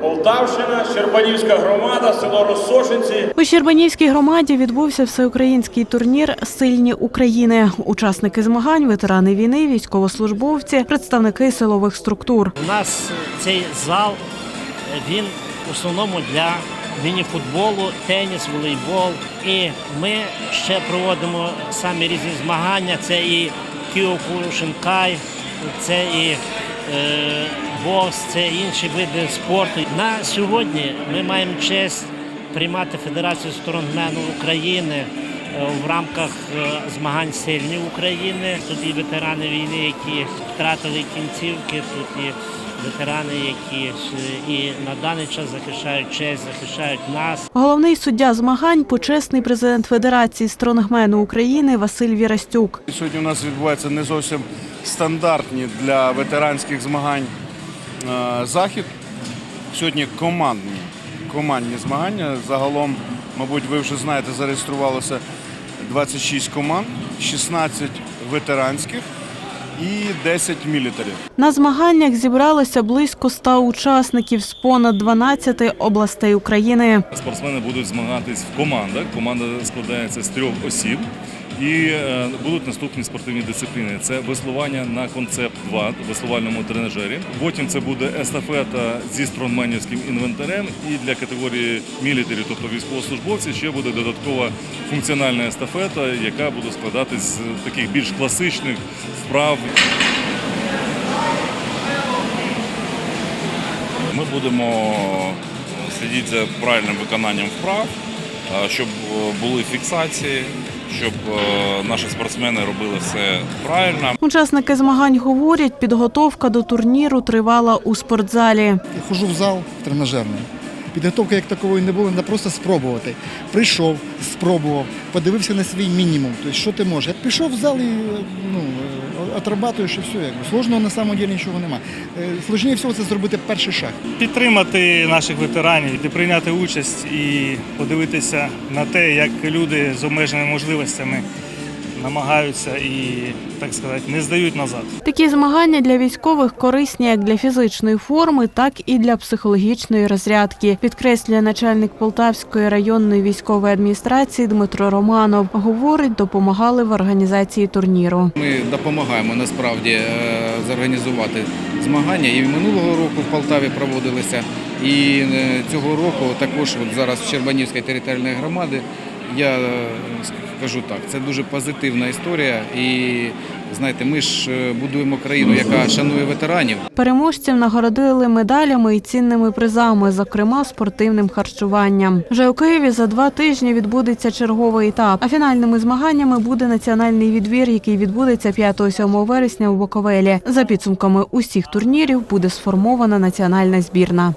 Полтавщина, Щербанівська громада, село Розсошенці. У Щербанівській громаді відбувся всеукраїнський турнір Сильні України. Учасники змагань, ветерани війни, військовослужбовці, представники силових структур. У нас цей зал він в основному для міні-футболу, теніс, волейбол. І ми ще проводимо самі різні змагання. Це і кіокушинкай, це і е, бокс, це інші види спорту. На сьогодні ми маємо честь приймати Федерацію стронгмену України е, в рамках е, змагань сильні України. Тут і ветерани війни, які втратили кінцівки, тут і ветерани, які і на даний час захищають честь, захищають нас. Головний суддя змагань, почесний президент Федерації стронгмену України Василь Вірастюк. Сьогодні у нас відбувається не зовсім стандартні для ветеранських змагань е, захід. Сьогодні командні, командні змагання. Загалом, мабуть, ви вже знаєте, зареєструвалося 26 команд, 16 ветеранських і 10 мілітарів. На змаганнях зібралося близько 100 учасників з понад 12 областей України. Спортсмени будуть змагатись в командах. Команда складається з трьох осіб. І е, будуть наступні спортивні дисципліни. Це веслування на концепт 2 веслувальному тренажері. Потім це буде естафета зі стронгменівським інвентарем. І для категорії мілітарі, тобто військовослужбовців, ще буде додаткова функціональна естафета, яка буде складатись з таких більш класичних вправ. Ми будемо слідити за правильним виконанням вправ, е, щоб е, були фіксації, щоб е, наші спортсмени робили все правильно. Учасники змагань говорять, підготовка до турніру тривала у спортзалі. Я Хожу в зал тренажерний. Підготовки як такової не було, треба просто спробувати. Прийшов, спробував, подивився на свій мінімум. Тобто, що ти можеш. Я пішов в зал і ну, е, отрабатуєш і все. Якби. Сложного на самом деле нічого немає. Сложніше всього це зробити перший шаг. підтримати наших ветеранів, і прийняти участь і подивитися на те, як люди з обмеженими можливостями намагаються і, так сказати, не здають назад. Такі змагання для військових корисні як для фізичної форми, так і для психологічної розрядки, підкреслює начальник Полтавської районної військової адміністрації Дмитро Романов. Говорить, допомагали в організації турніру. Ми допомагаємо насправді е, зорганізувати змагання. І минулого року в Полтаві проводилися, і е, цього року також от зараз в Щербанівській територіальної громади. Я е, скажу так, це дуже позитивна історія. І знаєте, ми ж е, будуємо країну, яка шанує ветеранів. Переможців нагородили медалями і цінними призами, зокрема спортивним харчуванням. Вже у Києві за два тижні відбудеться черговий етап. А фінальними змаганнями буде національний відбір, який відбудеться 5-7 вересня у Буковелі. За підсумками усіх турнірів буде сформована національна збірна.